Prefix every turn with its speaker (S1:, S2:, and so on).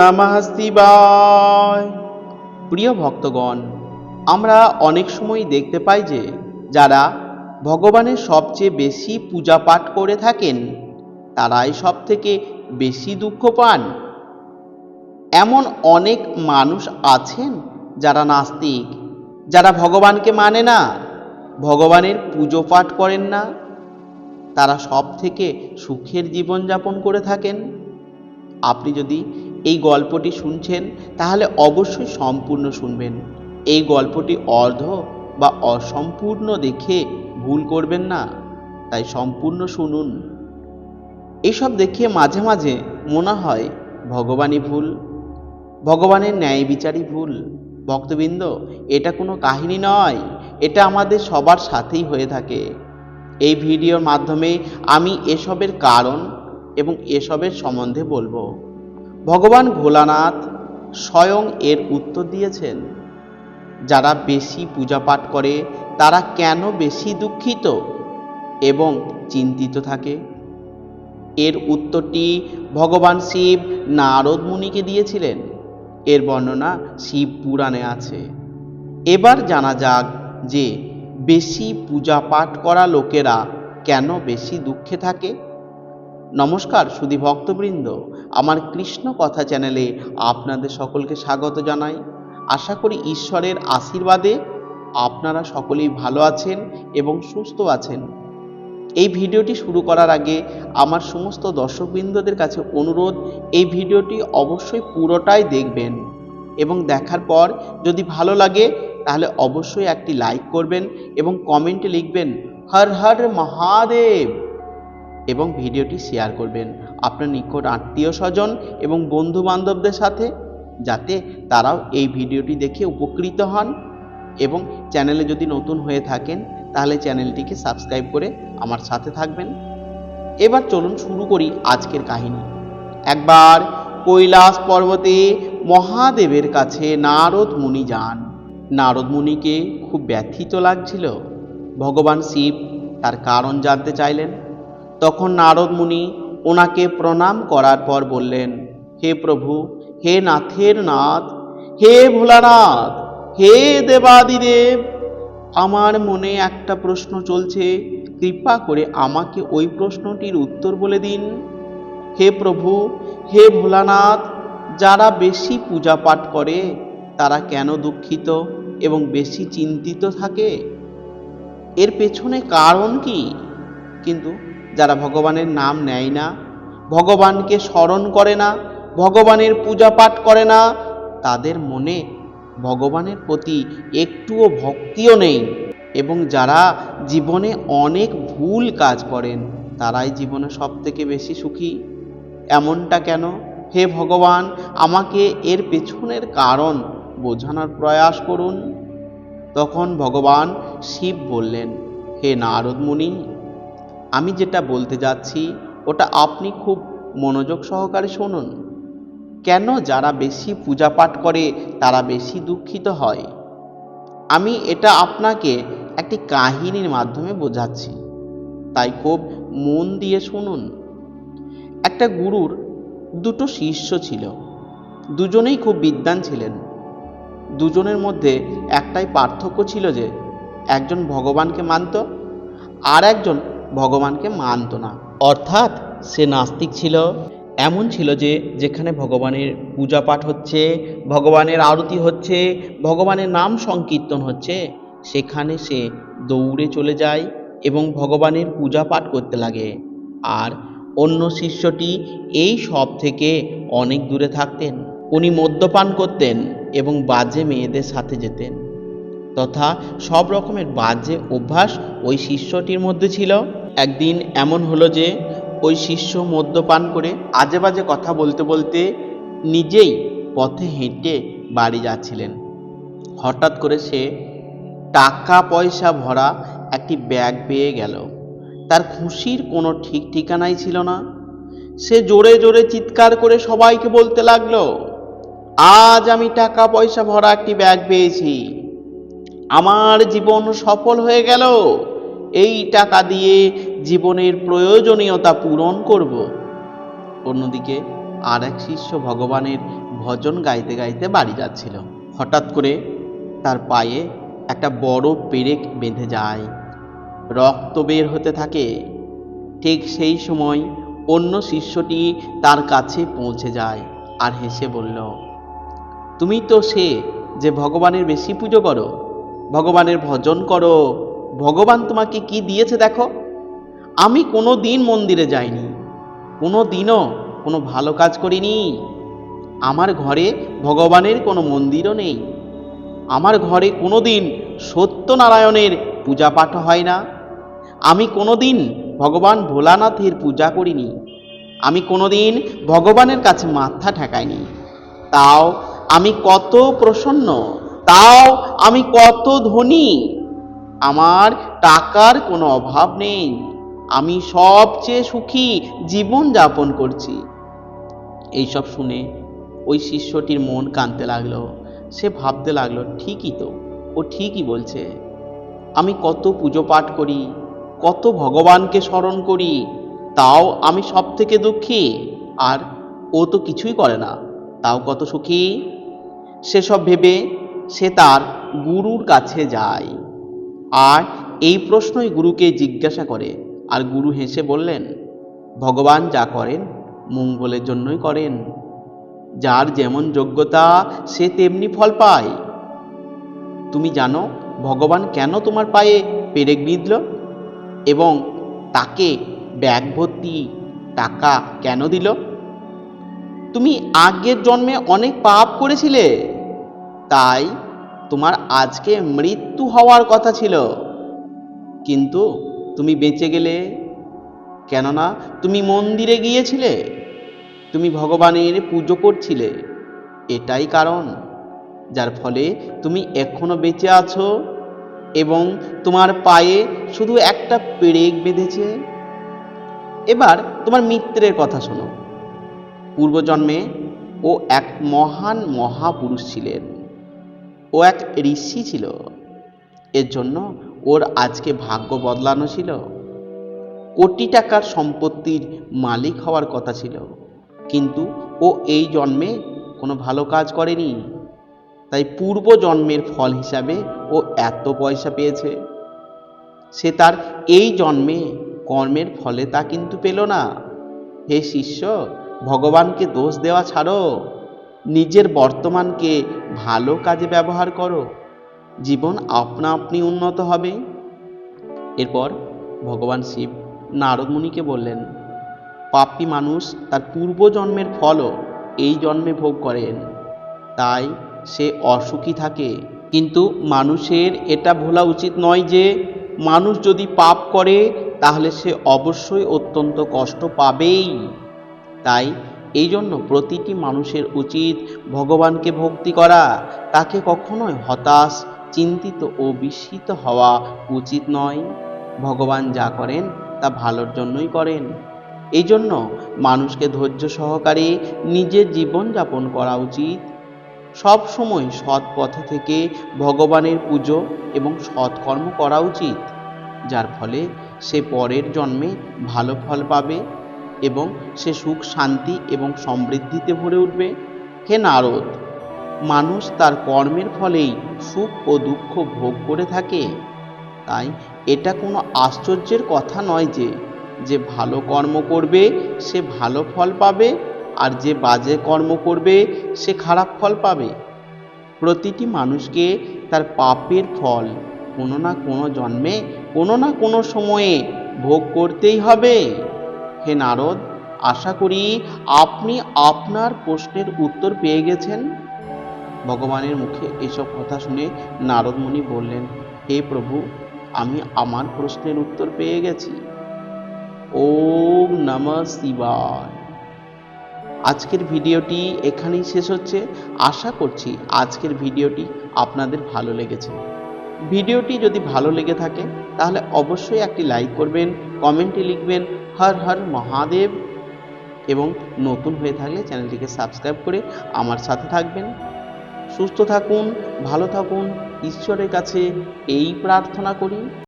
S1: নমঃ শিবায় প্রিয় ভক্তগণ, আমরা অনেক সময় দেখতে পাই যে যারা ভগবানের সবচেয়ে বেশি পূজা পাঠ করে থাকেন, তারাই সব থেকে বেশি দুঃখ পান। এমন অনেক মানুষ আছেন যারা নাস্তিক, যারা ভগবানকে মানে না, ভগবানের পুজো পাঠ করেন না। তারা সব থেকে সুখের জীবনযাপন করে থাকেন। আপনি যদি এই গল্পটি শুনছেন, তাহলে অবশ্যই সম্পূর্ণ শুনবেন। এই গল্পটি অর্ধ বা অসম্পূর্ণ দেখে ভুল করবেন না, তাই সম্পূর্ণ শুনুন। এইসব দেখে মাঝে মাঝে মনে হয় ভগবানই ভুল, ভগবানের ন্যায় বিচারই ভুল। ভক্তবৃন্দ, এটা কোনো কাহিনী নয়, এটা আমাদের সবার সাথেই হয়ে থাকে। এই ভিডিওর মাধ্যমে আমি এসবের কারণ এবং এসবের সম্বন্ধে বলব। ভগবান ভোলানাথ স্বয়ং এর উত্তর দিয়েছেন, যারা বেশি পূজা পাঠ করে, তারা কেন বেশি দুঃখিত এবং চিন্তিত থাকে? এর উত্তরটি ভগবান শিব নারদ মুনিকে দিয়েছিলেন। এর বর্ণনা শিব পুরাণে আছে। এবার জানা যাক যে বেশি পূজা পাঠ করা লোকেরা কেন বেশি দুঃখে থাকে। নমস্কার সুধী ভক্তবৃন্দ। আমার কৃষ্ণ কথা চ্যানেলে আপনাদের সকলকে স্বাগত জানাই। আশা করি ঈশ্বরের আশীর্বাদে আপনারা সকলেই ভালো আছেন এবং সুস্থ আছেন। এই ভিডিওটি শুরু করার আগে আমার সমস্ত দর্শকবৃন্দদের কাছে অনুরোধ, এই ভিডিওটি অবশ্যই পুরোটাই দেখবেন এবং দেখার পর যদি ভালো লাগে তাহলে অবশ্যই একটি লাইক করবেন এবং কমেন্টে লিখবেন, হর হর মহাদেব। এবং ভিডিওটি শেয়ার করবেন। আপনার নিকট আত্মীয় স্বজন এবং বন্ধু বান্ধবদের সাথে, যাতে তারাও এই ভিডিওটি দেখে উপকৃত হন এবং চ্যানেলে যদি নতুন হয়ে থাকেন, তাহলে চ্যানেলটিকে সাবস্ক্রাইব করে আমার সাথে থাকবেন। এবার চলুন শুরু করি আজকের কাহিনী। একবার কৈলাস পর্বতে মহাদেবের কাছে নারদ মুনি যান। নারদ মুনিকে খুব ব্যথিত লাগছিল। ভগবান শিব তার কারণ জানতে চাইলেন। তখন নারদ মুনি ওনাকে প্রণাম করার পর বললেন, হে প্রভু, হে নাথের নাথ, হে ভোলানাথ, হে দেবাদিদেব, আমার মনে একটা প্রশ্ন চলছে, কৃপা করে আমাকে ওই প্রশ্নটির উত্তর বলে দিন। হে প্রভু, হে ভোলানাথ, যারা বেশি পূজা পাঠ করে, তারা কেন দুঃখিত এবং বেশি চিন্তিত থাকে? এর পেছনে কারণ কি? কিন্তু যারা ভগবানের নাম নেয় না, ভগবানকে স্মরণ করে না, ভগবানের পূজা পাঠ করে না, তাদের মনে ভগবানের প্রতি একটুও ভক্তিও নেই। এবং যারা জীবনে অনেক ভুল কাজ করেন, তারাই জীবনে সব থেকে বেশি সুখী। এমনটা কেন? হে ভগবান, আমাকে এর পেছনের কারণ বোঝানোর প্রয়াস করুন। তখন ভগবান শিব বললেন, হে নারদ মুনি আমি যেটা বলতে যাচ্ছি, ওটা আপনি খুব মনোযোগ সহকারে শুনুন। কেন যারা বেশি পূজা পাঠ করে, তারা বেশি দুঃখিত হয়? আমি এটা আপনাকে একটি কাহিনীর মাধ্যমে বোঝাচ্ছি। তাই খুব মন দিয়ে শুনুন। একটা গুরুর দুটো শিষ্য ছিল। দুজনেই খুব বিদ্বান ছিলেন। দুজনের মধ্যে একটাই পার্থক্য ছিল যে, একজন ভগবানকে মানত আর একজন ভগবানকে মানত না। অর্থাৎ সে নাস্তিক ছিল। এমন ছিল যে, যেখানে ভগবানের পূজা পাঠ হচ্ছে, ভগবানের আরতি হচ্ছে, ভগবানের নাম সংকীর্তন হচ্ছে, সেখানে সে দৌড়ে চলে যায় এবং ভগবানের পূজা পাঠ করতে লাগে। আর অন্য শিষ্যটি এই সব থেকে অনেক দূরে থাকতেন। উনি মদ্যপান করতেন এবং বাজে মেয়েদের সাথে যেতেন। তথা সব রকমের বাজে অভ্যাস ওই শিষ্যটির মধ্যে ছিল। একদিন এমন হলো যে, ওই শিষ্য মদ্যপান করে আজে বাজে কথা বলতে বলতে নিজেই পথে হেঁটে বাড়ি যাচ্ছিলেন। হঠাৎ করে সে টাকা পয়সা ভরা একটি ব্যাগ পেয়ে গেল। তার খুশির কোনো ঠিক ঠিকানাই ছিল না। সে জোরে জোরে চিৎকার করে সবাইকে বলতে লাগল, আজ আমি টাকা পয়সা ভরা একটি ব্যাগ পেয়েছি। আমার জীবন সফল হয়ে গেল। এই টাকা দিয়ে জীবনের প্রয়োজনীয়তা পূরণ করব। অন্যদিকে আর এক শিষ্য ভগবানের ভজন গাইতে গাইতে বাড়ি যাচ্ছিল। হঠাৎ করে তার পায়ে একটা বড় পেরেক বেঁধে যায়। রক্ত বের হতে থাকে। ঠিক সেই সময় অন্য শিষ্যটি তার কাছে পৌঁছে যায় আর হেসে বলল, তুমি তো সে যে ভগবানের বেশি পুজো করো, ভগবানের ভজন করো ভগবান তোমাকে কি দিয়েছে দেখো? আমি কোনো দিন মন্দিরে যাইনি, কোনো দিনও কোনো ভালো কাজ করিনি। আমার ঘরে ভগবানের কোনো মন্দিরও নেই। আমার ঘরে কোনো দিন সত্যনারায়ণের পূজা পাঠ হয় না। আমি কোনো দিন ভগবান ভোলানাথের পূজা করিনি। আমি কোনো দিন ভগবানের কাছে মাথা ঠেকাইনি। তাও আমি কত প্রসন্ন, তাও আমি কত ধনী আমার টাকার কোনো অভাব নেই। আমি সবচেয়ে সুখী জীবন যাপন করছি। এইসব শুনে ওই শিষ্যটির মন কাঁদতে লাগল। সে ভাবতে লাগল, ঠিকই তো, ও ঠিকই বলছে। আমি কত পুজো পাঠ করি, কত ভগবানকে স্মরণ করি, তাও আমি সব থেকে দুঃখী, আর ও তো কিছুই করে না, তাও কত সুখী? সেসব ভেবে সে তার গুরুর কাছে যায়। আর এই প্রশ্নই গুরুকে জিজ্ঞাসা করে। আর গুরু হেসে বললেন, ভগবান যা করেন, মঙ্গলের জন্যই করেন। যার যেমন যোগ্যতা, সে তেমনি ফল পায়। তুমি জানো, ভগবান কেন তোমার পায়ে পেরেক বিঁধল? এবং তাকে ব্যাগ ভর্তি টাকা কেন দিল? তুমি আগের জন্মে অনেক পাপ করেছিলে। তাই তোমার আজকে মৃত্যু হওয়ার কথা ছিল। কিন্তু তুমি বেঁচে গেলে? কেননা তুমি মন্দিরে গিয়েছিলে। তুমি ভগবানের পুজো করছিলে। এটাই কারণ। যার ফলে তুমি এখনও বেঁচে আছো এবং তোমার পায়ে শুধু একটা পেরেক বেঁধেছে। এবার তোমার মিত্রের কথা শোনো। পূর্বজন্মে ও এক মহান মহাপুরুষ ছিলেন। ও এক ঋষি ছিল। এর জন্য ওর আজকে ভাগ্য বদলানো ছিল। কোটি টাকার সম্পত্তির মালিক হওয়ার কথা ছিল। কিন্তু ও এই জন্মে কোনো ভালো কাজ করেনি। তাই পূর্ব জন্মের ফল হিসাবে ও এত পয়সা পেয়েছে। সে তার এই জন্মে কর্মের ফলে তা কিন্তু পেল না। হে শিষ্য, ভগবানকে দোষ দেওয়া ছাড়ো। নিজের বর্তমানকে ভালো কাজে ব্যবহার করো। জীবন আপনা আপনি উন্নত হবে। এরপর ভগবান শিব নারদ মুনিকে বললেন, পাপী মানুষ তার পূর্বজন্মের ফলও এই জন্মে ভোগ করেন। তাই সে অসুখী থাকে। কিন্তু মানুষের এটা ভোলা উচিত নয় যে, মানুষ যদি পাপ করে তাহলে সে অবশ্যই অত্যন্ত কষ্ট পাবেই। তাই এই জন্য প্রতিটি মানুষের উচিত ভগবানকে ভক্তি করা। তাকে কখনোই হতাশ, চিন্তিত ও বিস্মিত হওয়া উচিত নয়। ভগবান যা করেন, তা ভালোর জন্যই করেন। এই জন্য মানুষকে ধৈর্য সহকারে নিজের জীবন যাপন করা উচিত। সব সময় সৎ পথে থেকে ভগবানের পুজো এবং সৎকর্ম করা উচিত, যার ফলে সে পরের জন্মে ভালো ফল পাবে। এবং সে সুখ, শান্তি এবং সমৃদ্ধিতে ভরে উঠবে। হে নারদ, মানুষ তার কর্মের ফলেই সুখ ও দুঃখ ভোগ করে থাকে। তাই এটা কোনো আশ্চর্যের কথা নয় যে যে ভালো কর্ম করবে, সে ভালো ফল পাবে, আর যে বাজে কর্ম করবে, সে খারাপ ফল পাবে। প্রতিটি মানুষকে তার পাপের ফল কোনো না কোনো জন্মে, কোনো না কোনো সময়ে ভোগ করতেই হবে। হে নারদ, আশা করি আপনি আপনার প্রশ্নের উত্তর পেয়ে গেছেন। ভগবানের মুখে এসব কথা শুনে নারদ মুনি বললেন, হে প্রভু, আমি আমার প্রশ্নের উত্তর পেয়ে গেছি। ওম নম শিবায়। আজকের ভিডিওটি এখানেই শেষ হচ্ছে। আশা করছি আজকের ভিডিওটি আপনাদের ভালো লেগেছে। ভিডিওটি যদি ভালো লেগে থাকে, তাহলে অবশ্যই একটি লাইক করবেন, কমেন্টে লিখবেন হর হর মহাদেব। এবং নতুন হয়ে থাকলে চ্যানেলটিকে সাবস্ক্রাইব করে আমার সাথে থাকবেন। সুস্থ থাকুন, ভালো থাকুন, ঈশ্বরের কাছে এই প্রার্থনা করি।